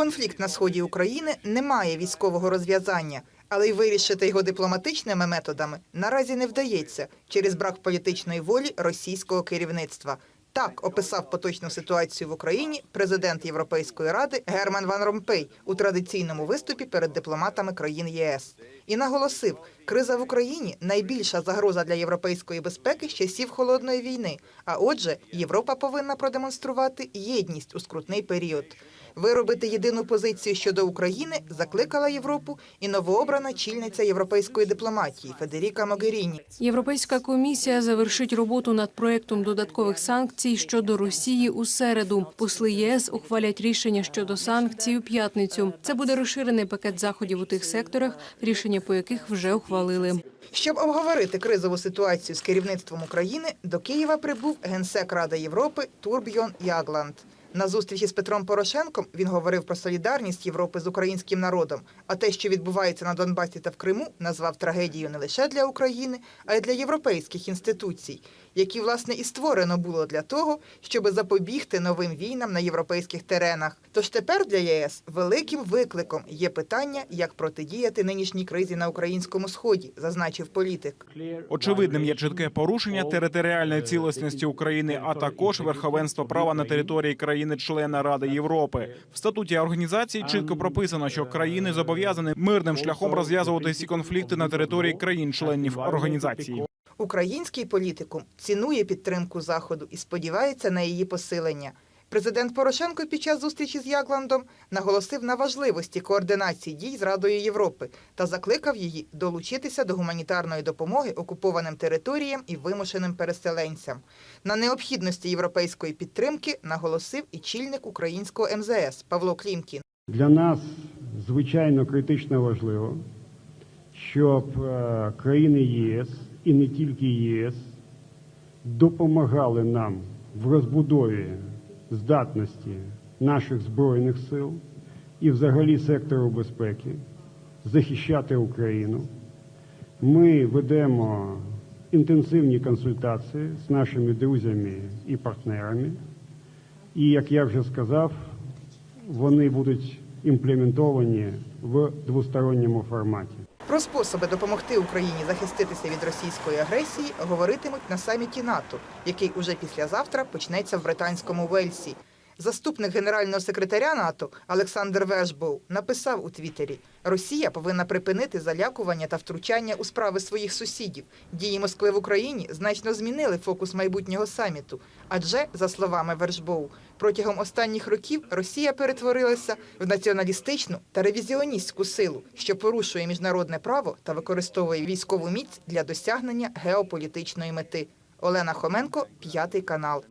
Конфлікт на сході України не має військового розв'язання, але й вирішити його дипломатичними методами наразі не вдається через брак політичної волі російського керівництва. Так описав поточну ситуацію в Україні президент Європейської ради Герман Ван Ромпей у традиційному виступі перед дипломатами країн ЄС і наголосив, криза в Україні найбільша загроза для європейської безпеки з часів холодної війни. А отже, Європа повинна продемонструвати єдність у скрутний період. Виробити єдину позицію щодо України закликала Європу і новообрана чільниця європейської дипломатії Федеріка Могеріні. Європейська комісія завершить роботу над проектом додаткових санкцій щодо Росії у середу. Посли ЄС ухвалять рішення щодо санкцій у п'ятницю. Це буде розширений пакет заходів у тих секторах, рішення по яких вже ухвалили. Щоб обговорити кризову ситуацію з керівництвом України, до Києва прибув генсек Ради Європи Турбьйон Ягланд. На зустрічі з Петром Порошенком він говорив про солідарність Європи з українським народом. А те, що відбувається на Донбасі та в Криму, назвав трагедією не лише для України, а й для європейських інституцій, які власне і створено було для того, щоб запобігти новим війнам на європейських теренах. Тож тепер для ЄС великим викликом є питання, як протидіяти нинішній кризі на українському сході, зазначив політик. Очевидним є чітке порушення територіальної цілісності України, а також верховенство права на території країни-члена Ради Європи. В статуті організації чітко прописано, що країни зобов'язані мирним шляхом розв'язувати всі конфлікти на території країн-членів організації. Український політикум цінує підтримку заходу і сподівається на її посилення. Президент Порошенко під час зустрічі з Ягландом наголосив на важливості координації дій з Радою Європи та закликав її долучитися до гуманітарної допомоги окупованим територіям і вимушеним переселенцям. На необхідності європейської підтримки наголосив і чільник українського МЗС Павло Клімкін. Для нас звичайно критично важливо, щоб е, країни ЄС і не тільки ЄС допомагали нам в розбудові здатності наших збройних сил і взагалі сектору безпеки захищати Україну. Ми ведемо інтенсивні консультації з нашими друзями і партнерами. І як я вже сказав, вони будуть імплементовані в двосторонньому форматі. Про способи допомогти Україні захиститися від російської агресії говоритимуть на саміті НАТО, який уже післязавтра почнеться в британському Вельсі. Заступник генерального секретаря НАТО Олександр Вешбоу написав у Твіттері: Росія повинна припинити залякування та втручання у справи своїх сусідів. Дії Москви в Україні значно змінили фокус майбутнього саміту. Адже, за словами Вершбоу, протягом останніх років Росія перетворилася в націоналістичну та ревізіоністську силу, що порушує міжнародне право та використовує військову міць для досягнення геополітичної мети. Олена Хоменко, п'ятий канал.